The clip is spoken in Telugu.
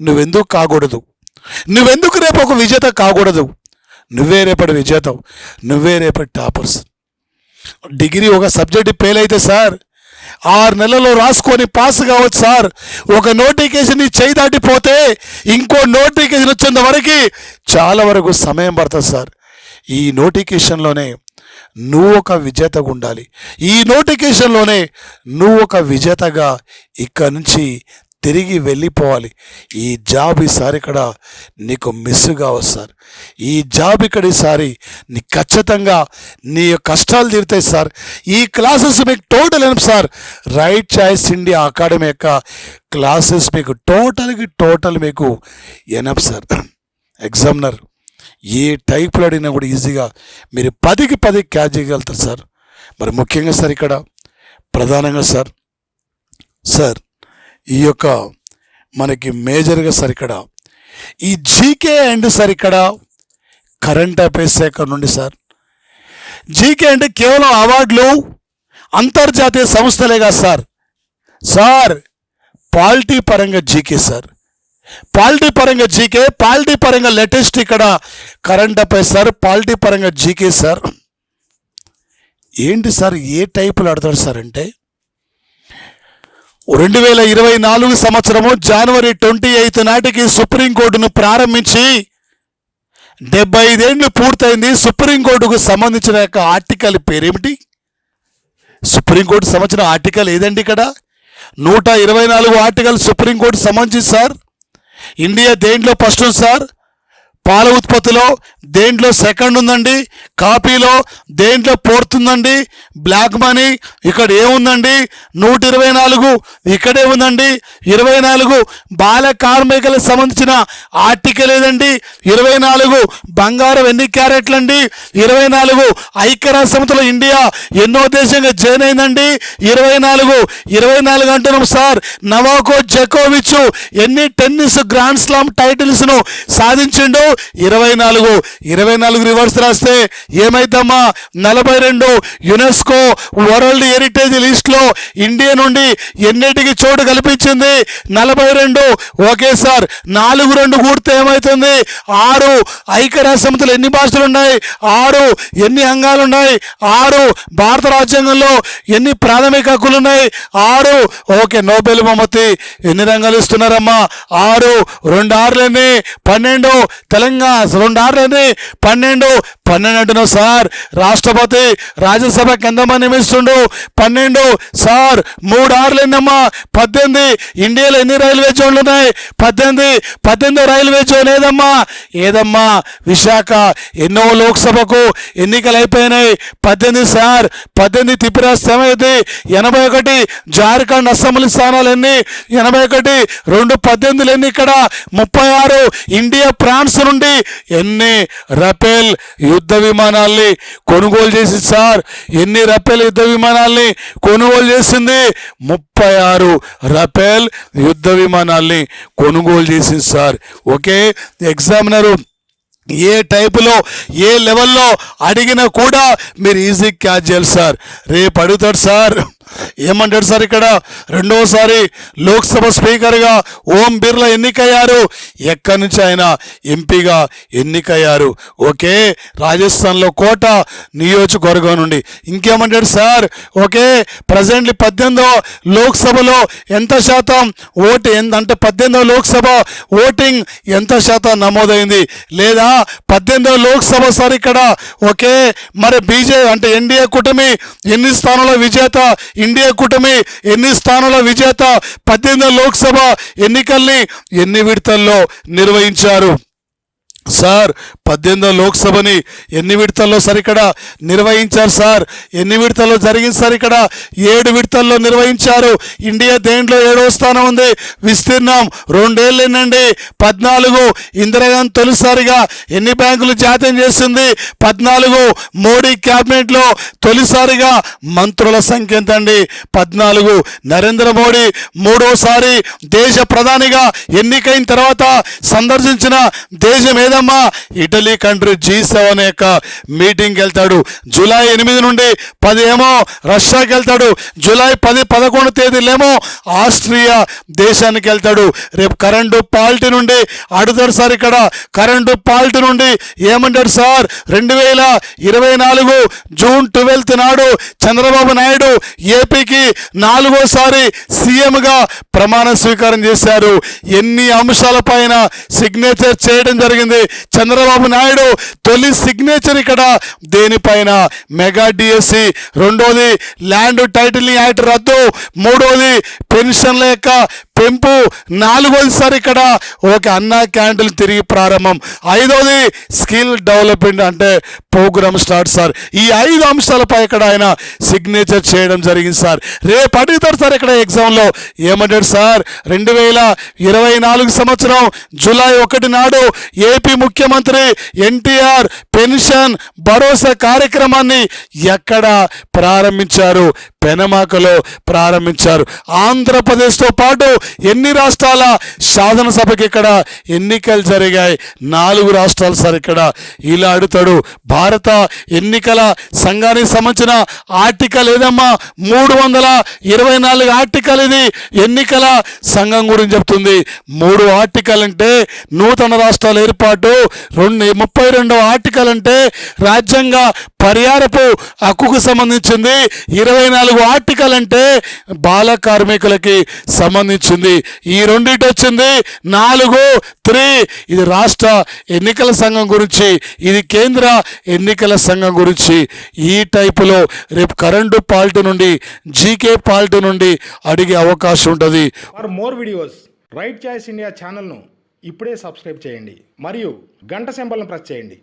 నువ్వెందుకు కాకూడదు? నువ్వెందుకు రేపు ఒక విజేత కాకూడదు? నువ్వే రేపటి విజేత నువ్వే రేపటి టాపర్స్. డిగ్రీ ఒక సబ్జెక్ట్ ఫెయిల్ అయితే సార్ ఆరు నెలల్లో రాసుకొని పాస్ కావచ్చు సార్. ఒక నోటిఫికేషన్ చేయి దాటిపోతే ఇంకో నోటిఫికేషన్ వచ్చేంత వరకు చాలా వరకు సమయం పడుతుంది సార్. ఈ నోటిఫికేషన్లోనే నువ్వు ఒక విజేతగా ఉండాలి. ఈ నోటిఫికేషన్లోనే నువ్వు ఒక విజేతగా ఇక్కడి నుంచి తిరిగి వెళ్ళిపోవాలి. ఈ జాబ్ ఈసారి ఇక్కడ నీకు మిస్ కావచ్చు సార్ ఈ జాబ్ ఇక్కడ ఈసారి నీ ఖచ్చితంగా నీ కష్టాలు తీరుతాయి సార్ ఈ క్లాసెస్ మీకు total ఎనపు sir right choice India academy యొక్క క్లాసెస్ మీకు టోటల్కి టోటల్ మీకు ఎనపు సార్ ఎగ్జామినర్ ఏ టైప్లో అడిగినా కూడా ఈజీగా మీరు పదికి పది క్యాచ్ చేయగలుగుతారు సార్ మరి ముఖ్యంగా సార్ ఇక్కడ ప్రధానంగా సార్ సార్ ఈ యొక్క మనకి మేజర్గా సార్ ఇక్కడ ఈ జీకే అండ్ సార్ ఇక్కడ కరెంట్ అఫైర్స్ శాఖ నుండి సార్. జీకే అంటే కేవలం అవార్డులు అంతర్జాతీయ సంస్థలే కాదు సార్. సార్ పాలిటీ పరంగా జీకే సార్. పాలిటీ పరంగా జీకే పాలిటీ పరంగా లేటెస్ట్ ఇక్కడ కరెంట్ అఫైర్స్ సార్ పాలిటీ పరంగా జీకే సార్. ఏంటి సార్ ఏ టైపులో ఆడతాడు సార్ అంటే? రెండు వేల ఇరవై నాలుగు సంవత్సరము జనవరి ట్వంటీ ఎయిత్ నాటికి సుప్రీంకోర్టును ప్రారంభించి డెబ్బై ఐదేళ్ళు పూర్తయింది. సుప్రీంకోర్టుకు సంబంధించిన యొక్క ఆర్టికల్ పేరేమిటి? సుప్రీంకోర్టు సంబంధించిన ఆర్టికల్ ఏదండి ఇక్కడ? నూట ఇరవై నాలుగు ఆర్టికల్ సుప్రీంకోర్టు సంబంధించి సార్. ఇండియా దేంట్లో ఫస్ట్ సార్? పాల ఉత్పత్తిలో దేంట్లో సెకండ్ ఉందండి కాపీలో దేంట్లో పోర్తుందండి ఉందండి బ్లాక్ మనీ ఇక్కడ ఏముందండి నూట ఇరవై నాలుగు ఇక్కడే ఉందండి ఇరవై నాలుగు బాల కార్మికులకు సంబంధించిన ఆర్టికల్ ఏదండి ఇరవై నాలుగు బంగారం ఎన్ని క్యారెట్లు అండి ఇరవై నాలుగు ఐక్యరాజ్య సమితిలో ఇండియా ఎన్నో దేశంగా జాయిన్ అయిందండి ఇరవై నాలుగు ఇరవై నాలుగు అంటున్నాం సార్ నవాకో జకోవిచ్ ఎన్ని టెన్నిస్ గ్రాండ్ స్లామ్ టైటిల్స్ను సాధించిండో సాధించిండు ఇరవై నాలుగు ఇరవై నాలుగు రివర్స్ రాస్తే ఏమైద్దమ్మా నలభై రెండు యునెస్కో వరల్డ్ హెరిటేజ్ లిస్ట్లో ఇండియా నుండి ఎన్నిటికి చోటు కల్పించింది? నలభై రెండు. Okay sir. నాలుగు రెండు కూడితే ఏమవుతుంది ఆరు ఐక్యరాజ్య సమితిలో ఎన్ని భాషలు ఉన్నాయి ఆరు ఎన్ని అంగాలు ఉన్నాయి ఆరు భారత రాజ్యాంగంలో ఎన్ని ప్రాథమిక హక్కులు ఉన్నాయి ఆరు. ఓకే నోబెల్ బహుమతి ఎన్ని రంగాలు ఇస్తున్నారమ్మా? ఆరు. రెండు ఆరులన్నీ. పన్నెండు. తెలంగాణ రెండు ఆరులని పన్నెండు పన్నెండు అంటున్నావు సార్. రాష్ట్రపతి రాజ్యసభకి ఎంతమంది నియమిస్తుండు. పన్నెండు. సార్ మూడు ఆర్లు ఎన్నమ్మా? పద్దెనిమిది. ఇండియాలో ఎన్ని రైల్వే జోన్లు ఉన్నాయి? పద్దెనిమిది. పద్దెనిమిది రైల్వే జోన్ ఏదమ్మా? ఏదమ్మా? విశాఖ. ఎన్నో లోక్సభకు ఎన్నికలు అయిపోయినాయి. పద్దెనిమిది సార్. పద్దెనిమిది త్రిపురాస్తి ఏమైంది ఎనభై ఒకటి జార్ఖండ్ అసెంబ్లీ స్థానాలు ఎన్ని? ఎనభై ఒకటి. రెండు పద్దెనిమిదిలు ఎన్ని ఇక్కడ? ముప్పై ఆరు. ఇండియా ఫ్రాన్స్ నుండి ఎన్ని? రఫేల్ యుద్ధ విమానాల్ని కొనుగోలు చేసింది సార్ ఎన్ని రఫేల్ యుద్ధ విమానాల్ని కొనుగోలు చేసింది? ముప్పై ఆరు రఫేల్ యుద్ధ విమానాల్ని కొనుగోలు చేసింది సార్. ఓకే ఎగ్జామినరు ఏ టైపులో ఏ లెవెల్లో అడిగినా కూడా మీరు ఈజీ క్యాచ్ చేయాలి సార్. రేపు అడుగుతాడు సార్. ఏమంటాడు సార్ ఇక్కడ? రెండవసారి లోక్సభ స్పీకర్గా ఓం బిర్లా ఎన్నికయ్యారు. ఎక్కడి నుంచి ఆయన? ఎంపీగా ఎన్నికయ్యారు. ఓకే రాజస్థాన్లో కోట నియోజకవర్గం నుండి. ఇంకేమంటాడు సార్? ఓకే ప్రజెంట్లీ పద్దెనిమిదో లోక్సభలో ఎంత శాతం ఓటు ఎంత? అంటే పద్దెనిమిదవ లోక్సభ ఓటింగ్ ఎంత శాతం నమోదైంది? లేదా పద్దెనిమిదో లోక్సభ సార్ ఇక్కడ? ఓకే మరి బీజే అంటే ఎన్డీఏ కూటమి ఎన్ని స్థానంలో విజేత ఇండియా కూటమి ఎన్ని స్థానాల విజేత? పద్దెనిమిది లోక్సభ ఎన్నికల్ని ఎన్ని విడతల్లో నిర్వహించారు? సార్ పద్దెనిమిదో లోక్సభని ఎన్ని విడతల్లో సార్ ఇక్కడ నిర్వహించారు సార్? ఎన్ని విడతల్లో జరిగింది సార్ ఇక్కడ? ఏడు విడతల్లో నిర్వహించారు. ఇండియా దేంట్లో ఏడవ స్థానం ఉంది? విస్తీర్ణం రెండేళ్ళు ఎన్నండి పద్నాలుగు ఇందిరాగాంధీ తొలిసారిగా ఎన్ని బ్యాంకులు జాతీయం చేసింది? పద్నాలుగు మోడీ క్యాబినెట్లో తొలిసారిగా మంత్రుల సంఖ్య ఎంత అండి పద్నాలుగు నరేంద్ర మోడీ మూడోసారి దేశ ప్రధానిగా ఎన్నికైన తర్వాత సందర్శించిన దేశం ఏదమ్మా? ఇట ఇటలీ కంట్రీ జీ సెవెన్ యొక్క మీటింగ్కి వెళ్తాడు. జూలై ఎనిమిది నుండి పది ఏమో రష్యాకి వెళ్తాడు. జూలై పది పదకొండు తేదీలేమో ఆస్ట్రియా దేశానికి వెళ్తాడు. రేపు కరెంటు పాలిటీ నుండి అడుగుతాడు సార్ ఇక్కడ. కరెంటు పాలిటీ నుండి ఏమంటాడు సార్? రెండు వేల ఇరవై నాలుగు జూన్ ట్వెల్త్ నాడు చంద్రబాబు నాయుడు ఏపీకి నాలుగోసారి సీఎంగా ప్రమాణ స్వీకారం చేశారు. ఎన్ని అంశాలపైన సిగ్నేచర్ చేయడం జరిగింది. చంద్రబాబు నాయుడు తొలి సిగ్నేచర్ ఇక్కడ. దేనిపైన? మెగా డిఎస్సి రెండోది ల్యాండ్ టైటిల్ యాక్ట్ రద్దు మూడోది పెన్షన్ల యొక్క పెంపు. నాలుగోది సార్ ఇక్కడ ఒక అన్న క్యాంటీన్ తిరిగి ప్రారంభం. ఐదోది స్కిల్ డెవలప్మెంట్ అంటే ప్రోగ్రామ్ స్టార్ట్ సార్. ఈ ఐదు అంశాలపై ఇక్కడ ఆయన సిగ్నేచర్ చేయడం జరిగింది సార్. రేపు అడుగుతారు సార్ ఇక్కడ ఎగ్జామ్లో ఏమంటాడు సార్? రెండు వేల ఇరవై నాలుగు సంవత్సరం జూలై ఒకటి నాడు ఏపీ ముఖ్యమంత్రి ఎన్టీఆర్ పెన్షన్ భరోసా కార్యక్రమాన్ని ఎక్కడ ప్రారంభించారు? పెనమాకలో ప్రారంభించారు. ఆంధ్రప్రదేశ్తో పాటు ఎన్ని రాష్ట్రాల శాసనసభకి ఇక్కడ ఎన్నికలు జరిగాయి? నాలుగు రాష్ట్రాలు సార్ ఇక్కడ ఇలా అడుగుతాడు. భారత ఎన్నికల సంఘానికి సంబంధించిన ఆర్టికల్ ఏదమ్మా? మూడు వందల ఇరవై నాలుగు ఆర్టికల్ ఇది. ఎన్నికల సంఘం గురించి చెప్తుంది. మూడు ఆర్టికల్ అంటే నూతన రాష్ట్రాల ఏర్పాటు. రెండు ముప్పై రెండవ ఆర్టికల్ అంటే రాజ్యాంగ పరిహారపు హక్కుకు సంబంధించింది. ఇరవై నాలుగు ఆర్టికల్ అంటే బాల కార్మికులకి సంబంధించింది. ఈ రెండింటి వచ్చింది. నాలుగు త్రీ. ఇది రాష్ట్ర ఎన్నికల సంఘం గురించి ఇది కేంద్ర ఎన్నికల సంఘం గురించి. ఈ టైపులో రేపు కరెంటు పాల్ట్ నుండి జీకే పాల్ట్ నుండి అడిగే అవకాశం ఉంటుంది. For more videos right choice India ఛానల్ను ఇప్పుడే సబ్స్క్రైబ్ చేయండి. మరియు గంట సింబల్ను ప్రెస్ చేయండి.